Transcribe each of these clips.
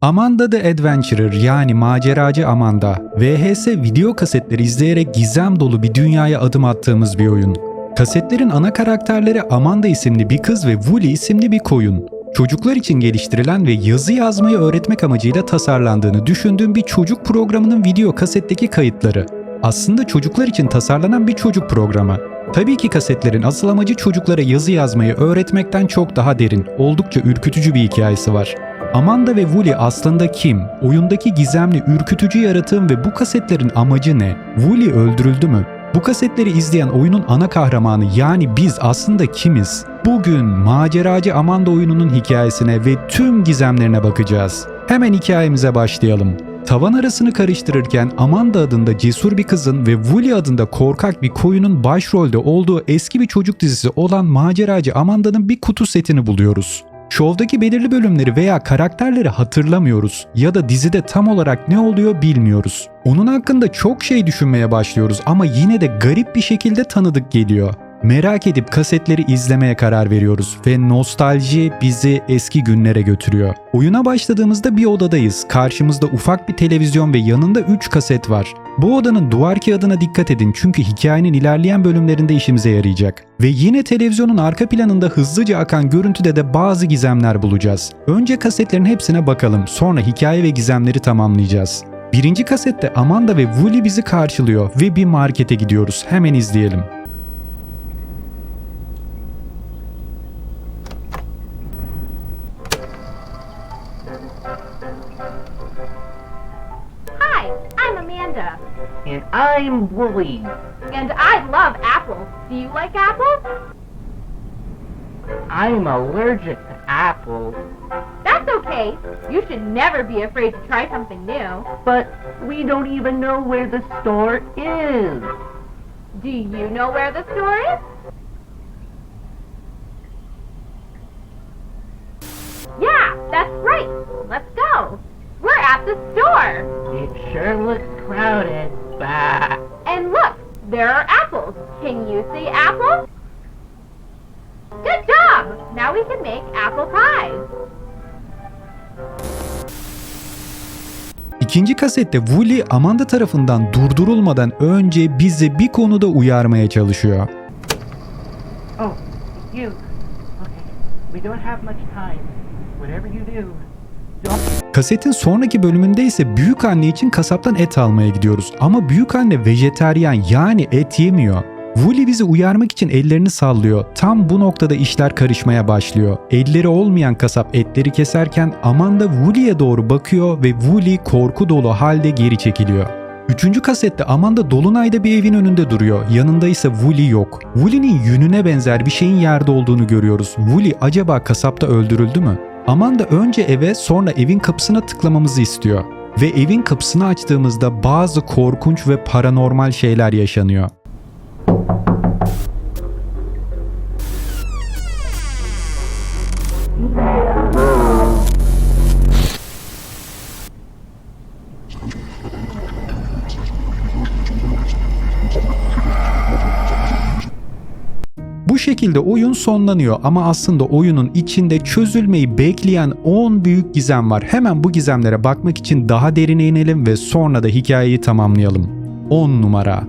Amanda the Adventurer yani maceracı Amanda, VHS video kasetleri izleyerek gizem dolu bir dünyaya adım attığımız bir oyun. Kasetlerin ana karakterleri Amanda isimli bir kız ve Wooly isimli bir koyun. Çocuklar için geliştirilen ve yazı yazmayı öğretmek amacıyla tasarlandığını düşündüğüm bir çocuk programının video kasetteki kayıtları. Aslında çocuklar için tasarlanan bir çocuk programı. Tabii ki kasetlerin asıl amacı çocuklara yazı yazmayı öğretmekten çok daha derin, oldukça ürkütücü bir hikayesi var. Amanda ve Wooly aslında kim? Oyundaki gizemli, ürkütücü yaratığın ve bu kasetlerin amacı ne? Wooly öldürüldü mü? Bu kasetleri izleyen oyunun ana kahramanı yani biz aslında kimiz? Bugün maceracı Amanda oyununun hikayesine ve tüm gizemlerine bakacağız. Hemen hikayemize başlayalım. Tavan arasını karıştırırken Amanda adında cesur bir kızın ve Wooly adında korkak bir koyunun başrolde olduğu eski bir çocuk dizisi olan maceracı Amanda'nın bir kutu setini buluyoruz. Şovdaki belirli bölümleri veya karakterleri hatırlamıyoruz ya da dizide tam olarak ne oluyor bilmiyoruz. Onun hakkında çok şey düşünmeye başlıyoruz ama yine de garip bir şekilde tanıdık geliyor. Merak edip kasetleri izlemeye karar veriyoruz ve nostalji bizi eski günlere götürüyor. Oyuna başladığımızda bir odadayız. Karşımızda ufak bir televizyon ve yanında 3 kaset var. Bu odanın duvar kağıdına dikkat edin çünkü hikayenin ilerleyen bölümlerinde işimize yarayacak. Ve yine televizyonun arka planında hızlıca akan görüntüde de bazı gizemler bulacağız. Önce kasetlerin hepsine bakalım sonra hikaye ve gizemleri tamamlayacağız. Birinci kasette Amanda ve Wooly bizi karşılıyor ve bir markete gidiyoruz. Hemen izleyelim. I'm Wooly. and I love apples. Do you like apples? I'm allergic to apples, That's okay. You should never be afraid to try something new. but we don't even know where the store is. Do you know where the store is? Yeah, that's right. Let's go. We're at the store. It sure looks crowded. Bah. And look, there are apples. Can you see apples? Good job! Now we can make apple pies. İkinci kasette Wooly Amanda tarafından durdurulmadan önce bizi bir konuda uyarmaya çalışıyor. Oh, you. Okay, we don't have much time. Whatever you do, don't. Kasetin sonraki bölümünde ise büyük anne için kasaptan et almaya gidiyoruz. Ama büyük anne vejeteryan yani et yemiyor. Wooly bizi uyarmak için ellerini sallıyor. Tam bu noktada işler karışmaya başlıyor. Elleri olmayan kasap etleri keserken Amanda Wooly'e doğru bakıyor ve Wooly korku dolu halde geri çekiliyor. Üçüncü kasette Amanda Dolunay'da bir evin önünde duruyor. Yanında ise Wooly yok. Wooly'nin yününe benzer bir şeyin yerde olduğunu görüyoruz. Wooly acaba kasapta öldürüldü mü? Amanda önce eve sonra evin kapısına tıklamamızı istiyor. Ve evin kapısını açtığımızda bazı korkunç ve paranormal şeyler yaşanıyor. Şekilde oyun sonlanıyor ama aslında oyunun içinde çözülmeyi bekleyen 10 büyük gizem var. Hemen bu gizemlere bakmak için daha derine inelim ve sonra da hikayeyi tamamlayalım. 10 numara.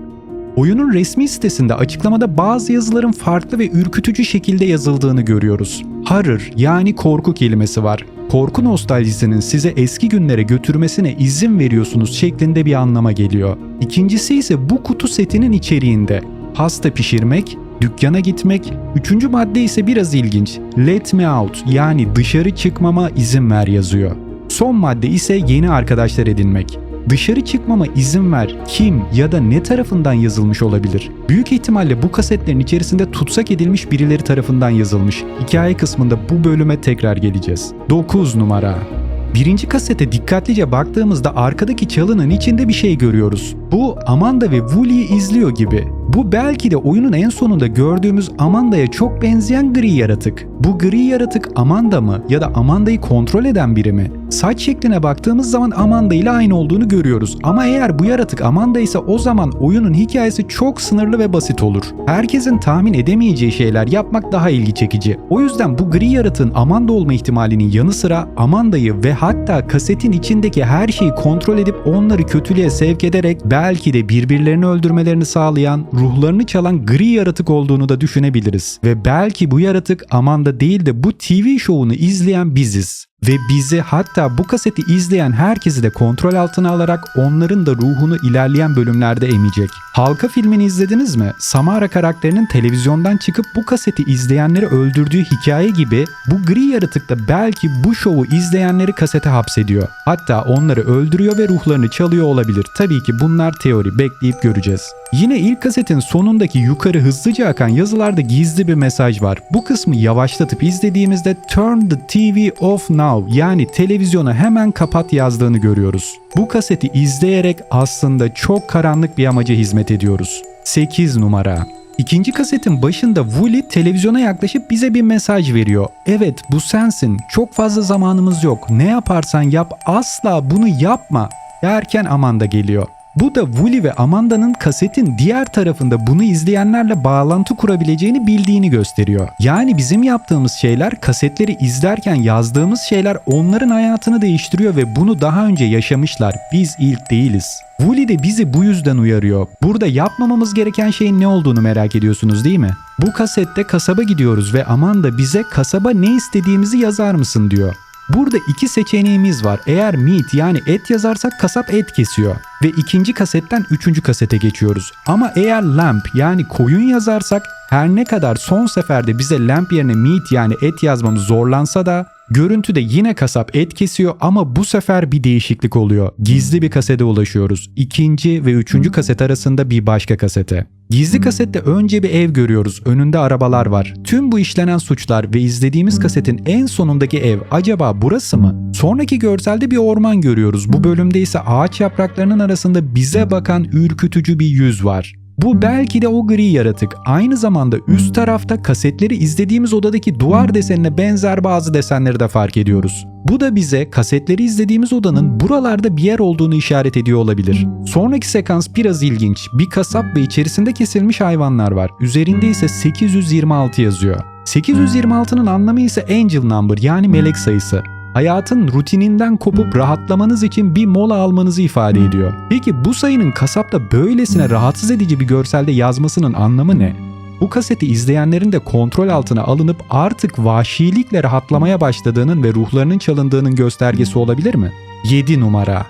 Oyunun resmi sitesinde açıklamada bazı yazıların farklı ve ürkütücü şekilde yazıldığını görüyoruz. Horror yani korku kelimesi var. Korku nostaljisinin size eski günlere götürmesine izin veriyorsunuz şeklinde bir anlama geliyor. İkincisi ise bu kutu setinin içeriğinde pasta pişirmek, dükkana gitmek, üçüncü madde ise biraz ilginç. Let me out yani dışarı çıkmama izin ver yazıyor. Son madde ise yeni arkadaşlar edinmek. Dışarı çıkmama izin ver kim ya da ne tarafından yazılmış olabilir? Büyük ihtimalle bu kasetlerin içerisinde tutsak edilmiş birileri tarafından yazılmış. Hikaye kısmında bu bölüme tekrar geleceğiz. 9 numara. Birinci kasete dikkatlice baktığımızda arkadaki çalının içinde bir şey görüyoruz. Bu Amanda ve Wooly'yi izliyor gibi. Bu belki de oyunun en sonunda gördüğümüz Amanda'ya çok benzeyen gri yaratık. Bu gri yaratık Amanda mı ya da Amanda'yı kontrol eden biri mi? Saç şekline baktığımız zaman Amanda ile aynı olduğunu görüyoruz. Ama eğer bu yaratık Amanda ise o zaman oyunun hikayesi çok sınırlı ve basit olur. Herkesin tahmin edemeyeceği şeyler yapmak daha ilgi çekici. O yüzden bu gri yaratığın Amanda olma ihtimalinin yanı sıra Amanda'yı ve hatta kasetin içindeki her şeyi kontrol edip onları kötülüğe sevk ederek belki de birbirlerini öldürmelerini sağlayan, ruhlarını çalan gri yaratık olduğunu da düşünebiliriz. Ve belki bu yaratık Amanda değil de bu TV şovunu izleyen biziz. Ve bizi hatta bu kaseti izleyen herkesi de kontrol altına alarak onların da ruhunu ilerleyen bölümlerde emecek. Halka filmini izlediniz mi? Samara karakterinin televizyondan çıkıp bu kaseti izleyenleri öldürdüğü hikaye gibi bu gri yaratık da belki bu şovu izleyenleri kasete hapsediyor. Hatta onları öldürüyor ve ruhlarını çalıyor olabilir. Tabii ki bunlar teori bekleyip göreceğiz. Yine ilk kasetin sonundaki yukarı hızlıca akan yazılarda gizli bir mesaj var. Bu kısmı yavaşlatıp izlediğimizde Turn the TV off now yani televizyonu hemen kapat yazdığını görüyoruz. Bu kaseti izleyerek aslında çok karanlık bir amaca hizmet ediyoruz. 8 numara İkinci kasetin başında Wooly televizyona yaklaşıp bize bir mesaj veriyor. Evet bu sensin. Çok fazla zamanımız yok. Ne yaparsan yap asla bunu yapma derken Amanda geliyor. Bu da Wooly ve Amanda'nın kasetin diğer tarafında bunu izleyenlerle bağlantı kurabileceğini bildiğini gösteriyor. Yani bizim yaptığımız şeyler kasetleri izlerken yazdığımız şeyler onların hayatını değiştiriyor ve bunu daha önce yaşamışlar. Biz ilk değiliz. Wooly de bizi bu yüzden uyarıyor. Burada yapmamamız gereken şeyin ne olduğunu merak ediyorsunuz değil mi? Bu kasette kasaba gidiyoruz ve Amanda bize kasaba ne istediğimizi yazar mısın diyor. Burada iki seçeneğimiz var. Eğer meat yani et yazarsak kasap et kesiyor. Ve ikinci kasetten üçüncü kasete geçiyoruz. Ama eğer lamp yani koyun yazarsak her ne kadar son seferde bize lamp yerine meat yani et yazmamız zorlansa da görüntüde yine kasap et kesiyor ama bu sefer bir değişiklik oluyor. Gizli bir kasete ulaşıyoruz. İkinci ve üçüncü kaset arasında bir başka kasete. Gizli kasette önce bir ev görüyoruz. Önünde arabalar var. Tüm bu işlenen suçlar ve izlediğimiz kasetin en sonundaki ev acaba burası mı? Sonraki görselde bir orman görüyoruz. Bu bölümde ise ağaç yapraklarının arasında bize bakan ürkütücü bir yüz var. Bu belki de o gri yaratık. Aynı zamanda üst tarafta kasetleri izlediğimiz odadaki duvar desenine benzer bazı desenleri de fark ediyoruz. Bu da bize kasetleri izlediğimiz odanın buralarda bir yer olduğunu işaret ediyor olabilir. Sonraki sekans biraz ilginç. Bir kasap ve içerisinde kesilmiş hayvanlar var. Üzerinde ise 826 yazıyor. 826'nın anlamı ise angel number yani melek sayısı hayatın rutininden kopup rahatlamanız için bir mola almanızı ifade ediyor. Peki bu sayının kasapta böylesine rahatsız edici bir görselde yazmasının anlamı ne? Bu kaseti izleyenlerin de kontrol altına alınıp artık vahşilikle rahatlamaya başladığının ve ruhlarının çalındığının göstergesi olabilir mi? 7 numara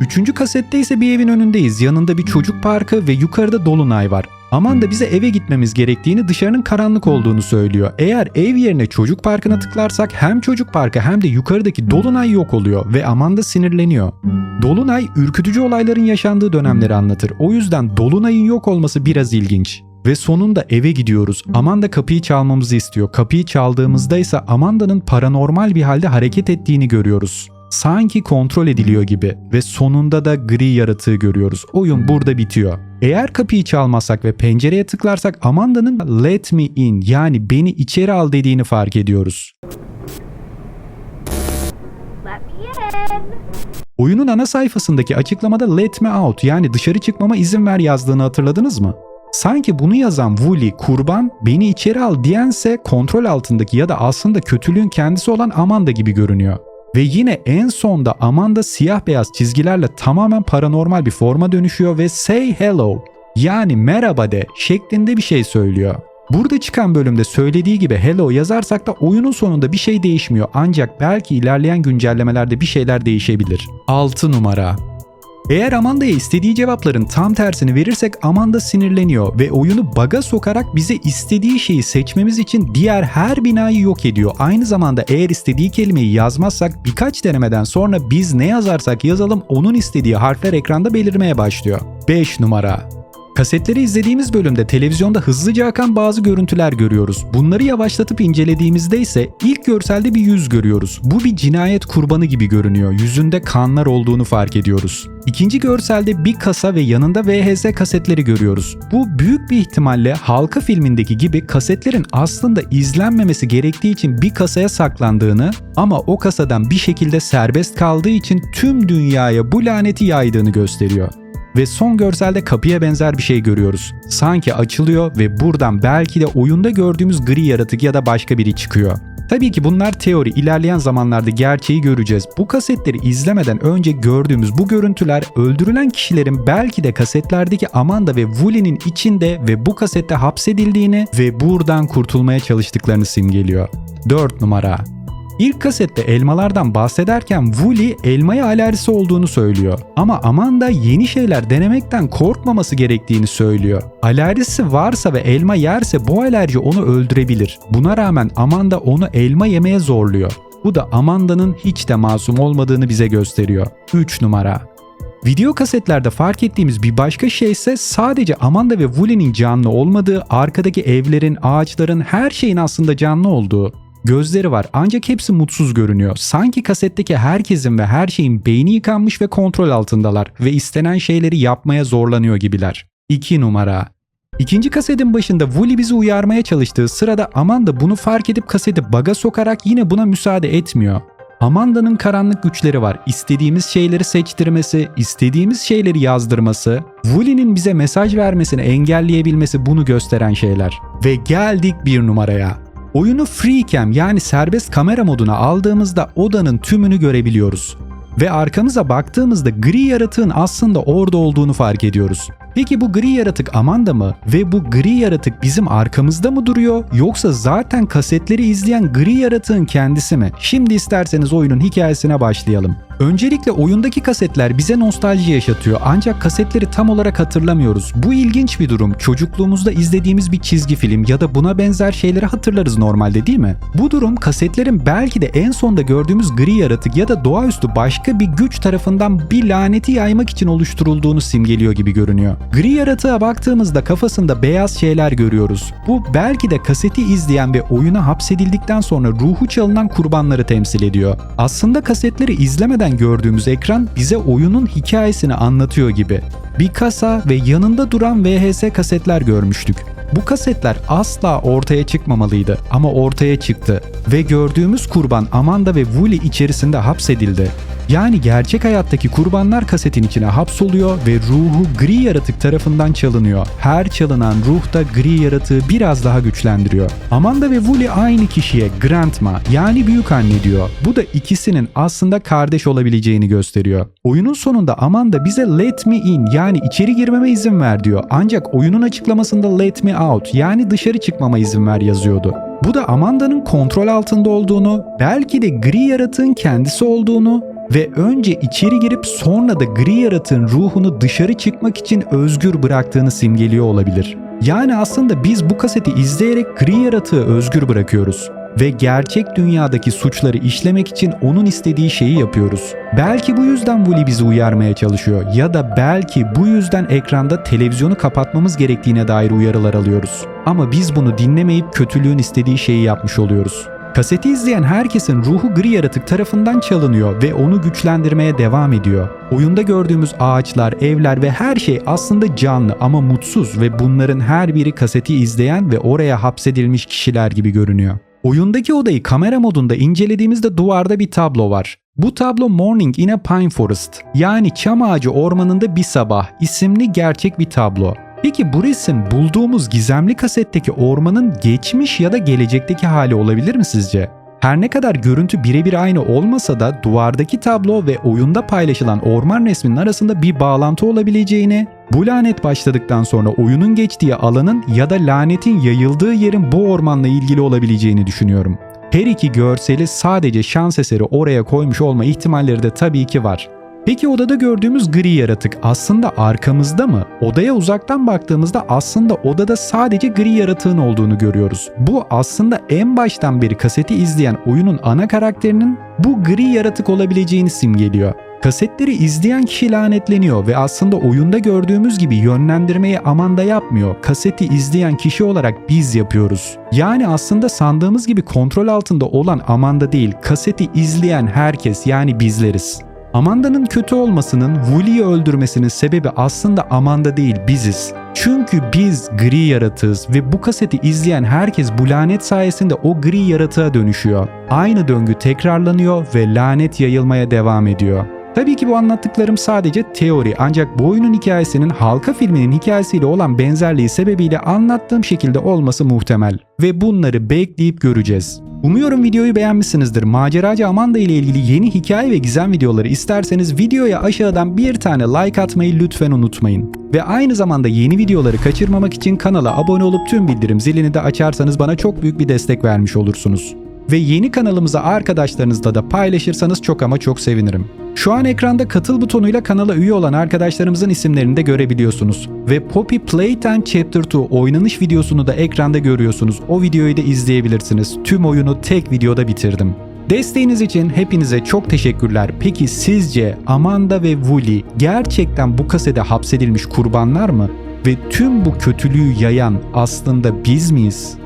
Üçüncü kasette ise bir evin önündeyiz. Yanında bir çocuk parkı ve yukarıda dolunay var. Amanda bize eve gitmemiz gerektiğini dışarının karanlık olduğunu söylüyor. Eğer ev yerine çocuk parkına tıklarsak hem çocuk parkı hem de yukarıdaki dolunay yok oluyor ve Amanda sinirleniyor. Dolunay ürkütücü olayların yaşandığı dönemleri anlatır. O yüzden dolunayın yok olması biraz ilginç. Ve sonunda eve gidiyoruz. Amanda kapıyı çalmamızı istiyor. Kapıyı çaldığımızda ise Amanda'nın paranormal bir halde hareket ettiğini görüyoruz. Sanki kontrol ediliyor gibi ve sonunda da gri yaratığı görüyoruz. Oyun burada bitiyor. Eğer kapıyı çalmazsak ve pencereye tıklarsak Amanda'nın let me in yani beni içeri al dediğini fark ediyoruz. Oyunun ana sayfasındaki açıklamada let me out yani dışarı çıkmama izin ver yazdığını hatırladınız mı? Sanki bunu yazan Wooly kurban beni içeri al diyense kontrol altındaki ya da aslında kötülüğün kendisi olan Amanda gibi görünüyor. Ve yine en sonda Amanda siyah beyaz çizgilerle tamamen paranormal bir forma dönüşüyor ve say hello yani merhaba de şeklinde bir şey söylüyor. Burada çıkan bölümde söylediği gibi hello yazarsak da oyunun sonunda bir şey değişmiyor ancak belki ilerleyen güncellemelerde bir şeyler değişebilir. 6 numara eğer Amanda'ya istediği cevapların tam tersini verirsek Amanda sinirleniyor ve oyunu baga sokarak bize istediği şeyi seçmemiz için diğer her binayı yok ediyor. Aynı zamanda eğer istediği kelimeyi yazmazsak birkaç denemeden sonra biz ne yazarsak yazalım onun istediği harfler ekranda belirmeye başlıyor. 5 numara Kasetleri izlediğimiz bölümde televizyonda hızlıca akan bazı görüntüler görüyoruz. Bunları yavaşlatıp incelediğimizde ise ilk görselde bir yüz görüyoruz. Bu bir cinayet kurbanı gibi görünüyor. Yüzünde kanlar olduğunu fark ediyoruz. İkinci görselde bir kasa ve yanında VHS kasetleri görüyoruz. Bu büyük bir ihtimalle Halka filmindeki gibi kasetlerin aslında izlenmemesi gerektiği için bir kasaya saklandığını ama o kasadan bir şekilde serbest kaldığı için tüm dünyaya bu laneti yaydığını gösteriyor. Ve son görselde kapıya benzer bir şey görüyoruz. Sanki açılıyor ve buradan belki de oyunda gördüğümüz gri yaratık ya da başka biri çıkıyor. Tabii ki bunlar teori. İlerleyen zamanlarda gerçeği göreceğiz. Bu kasetleri izlemeden önce gördüğümüz bu görüntüler öldürülen kişilerin belki de kasetlerdeki Amanda ve Wooly'nin içinde ve bu kasette hapsedildiğini ve buradan kurtulmaya çalıştıklarını simgeliyor. 4 numara İlk kasette elmalardan bahsederken Wooly elmaya alerjisi olduğunu söylüyor. Ama Amanda yeni şeyler denemekten korkmaması gerektiğini söylüyor. Alerjisi varsa ve elma yerse bu alerji onu öldürebilir. Buna rağmen Amanda onu elma yemeye zorluyor. Bu da Amanda'nın hiç de masum olmadığını bize gösteriyor. 3 numara Video kasetlerde fark ettiğimiz bir başka şey ise sadece Amanda ve Wooly'nin canlı olmadığı, arkadaki evlerin, ağaçların, her şeyin aslında canlı olduğu. Gözleri var ancak hepsi mutsuz görünüyor. Sanki kasetteki herkesin ve her şeyin beyni yıkanmış ve kontrol altındalar ve istenen şeyleri yapmaya zorlanıyor gibiler. 2 numara İkinci kasetin başında Wooly bizi uyarmaya çalıştığı sırada Amanda bunu fark edip kaseti baga sokarak yine buna müsaade etmiyor. Amanda'nın karanlık güçleri var. İstediğimiz şeyleri seçtirmesi, istediğimiz şeyleri yazdırması, Wooly'nin bize mesaj vermesini engelleyebilmesi bunu gösteren şeyler. Ve geldik bir numaraya. Oyunu Freecam yani serbest kamera moduna aldığımızda odanın tümünü görebiliyoruz. Ve arkamıza baktığımızda gri yaratığın aslında orada olduğunu fark ediyoruz. Peki bu gri yaratık Amanda mı? Ve bu gri yaratık bizim arkamızda mı duruyor? Yoksa zaten kasetleri izleyen gri yaratığın kendisi mi? Şimdi isterseniz oyunun hikayesine başlayalım. Öncelikle oyundaki kasetler bize nostalji yaşatıyor ancak kasetleri tam olarak hatırlamıyoruz. Bu ilginç bir durum. Çocukluğumuzda izlediğimiz bir çizgi film ya da buna benzer şeyleri hatırlarız normalde değil mi? Bu durum kasetlerin belki de en sonda gördüğümüz gri yaratık ya da doğaüstü başka bir güç tarafından bir laneti yaymak için oluşturulduğunu simgeliyor gibi görünüyor. Gri yaratığa baktığımızda kafasında beyaz şeyler görüyoruz. Bu belki de kaseti izleyen ve oyuna hapsedildikten sonra ruhu çalınan kurbanları temsil ediyor. Aslında kasetleri izlemeden gördüğümüz ekran bize oyunun hikayesini anlatıyor gibi. Bir kasa ve yanında duran VHS kasetler görmüştük. Bu kasetler asla ortaya çıkmamalıydı ama ortaya çıktı ve gördüğümüz kurban Amanda ve Wooly içerisinde hapsedildi. Yani gerçek hayattaki kurbanlar kasetin içine hapsoluyor ve ruhu gri yaratık tarafından çalınıyor. Her çalınan ruh da gri yaratığı biraz daha güçlendiriyor. Amanda ve Wooly aynı kişiye Grandma yani büyük anne diyor. Bu da ikisinin aslında kardeş olabileceğini gösteriyor. Oyunun sonunda Amanda bize let me in yani içeri girmeme izin ver diyor. Ancak oyunun açıklamasında let me out yani dışarı çıkmama izin ver yazıyordu. Bu da Amanda'nın kontrol altında olduğunu, belki de gri yaratığın kendisi olduğunu ve önce içeri girip sonra da gri yaratığın ruhunu dışarı çıkmak için özgür bıraktığını simgeliyor olabilir. Yani aslında biz bu kaseti izleyerek gri yaratığı özgür bırakıyoruz ve gerçek dünyadaki suçları işlemek için onun istediği şeyi yapıyoruz. Belki bu yüzden Wooly bizi uyarmaya çalışıyor ya da belki bu yüzden ekranda televizyonu kapatmamız gerektiğine dair uyarılar alıyoruz. Ama biz bunu dinlemeyip kötülüğün istediği şeyi yapmış oluyoruz. Kaseti izleyen herkesin ruhu gri yaratık tarafından çalınıyor ve onu güçlendirmeye devam ediyor. Oyunda gördüğümüz ağaçlar, evler ve her şey aslında canlı ama mutsuz ve bunların her biri kaseti izleyen ve oraya hapsedilmiş kişiler gibi görünüyor. Oyundaki odayı kamera modunda incelediğimizde duvarda bir tablo var. Bu tablo Morning in a Pine Forest yani çam ağacı ormanında bir sabah isimli gerçek bir tablo. Peki bu resim bulduğumuz gizemli kasetteki ormanın geçmiş ya da gelecekteki hali olabilir mi sizce? Her ne kadar görüntü birebir aynı olmasa da duvardaki tablo ve oyunda paylaşılan orman resminin arasında bir bağlantı olabileceğini, bu lanet başladıktan sonra oyunun geçtiği alanın ya da lanetin yayıldığı yerin bu ormanla ilgili olabileceğini düşünüyorum. Her iki görseli sadece şans eseri oraya koymuş olma ihtimalleri de tabii ki var. Peki odada gördüğümüz gri yaratık aslında arkamızda mı? Odaya uzaktan baktığımızda aslında odada sadece gri yaratığın olduğunu görüyoruz. Bu aslında en baştan beri kaseti izleyen oyunun ana karakterinin bu gri yaratık olabileceğini simgeliyor. Kasetleri izleyen kişi lanetleniyor ve aslında oyunda gördüğümüz gibi yönlendirmeyi Amanda yapmıyor. Kaseti izleyen kişi olarak biz yapıyoruz. Yani aslında sandığımız gibi kontrol altında olan Amanda değil, kaseti izleyen herkes yani bizleriz. Amanda'nın kötü olmasının Wooly'yi öldürmesinin sebebi aslında Amanda değil biziz. Çünkü biz gri yaratığız ve bu kaseti izleyen herkes bu lanet sayesinde o gri yaratığa dönüşüyor. Aynı döngü tekrarlanıyor ve lanet yayılmaya devam ediyor. Tabii ki bu anlattıklarım sadece teori ancak bu oyunun hikayesinin halka filminin hikayesiyle olan benzerliği sebebiyle anlattığım şekilde olması muhtemel ve bunları bekleyip göreceğiz. Umuyorum videoyu beğenmişsinizdir. Maceracı Amanda ile ilgili yeni hikaye ve gizem videoları isterseniz videoya aşağıdan bir tane like atmayı lütfen unutmayın. Ve aynı zamanda yeni videoları kaçırmamak için kanala abone olup tüm bildirim zilini de açarsanız bana çok büyük bir destek vermiş olursunuz. Ve yeni kanalımıza arkadaşlarınızla da paylaşırsanız çok ama çok sevinirim. Şu an ekranda katıl butonuyla kanala üye olan arkadaşlarımızın isimlerini de görebiliyorsunuz. Ve Poppy Playtime Chapter 2 oynanış videosunu da ekranda görüyorsunuz. O videoyu da izleyebilirsiniz. Tüm oyunu tek videoda bitirdim. Desteğiniz için hepinize çok teşekkürler. Peki sizce Amanda ve Wooly gerçekten bu kasede hapsedilmiş kurbanlar mı? Ve tüm bu kötülüğü yayan aslında biz miyiz?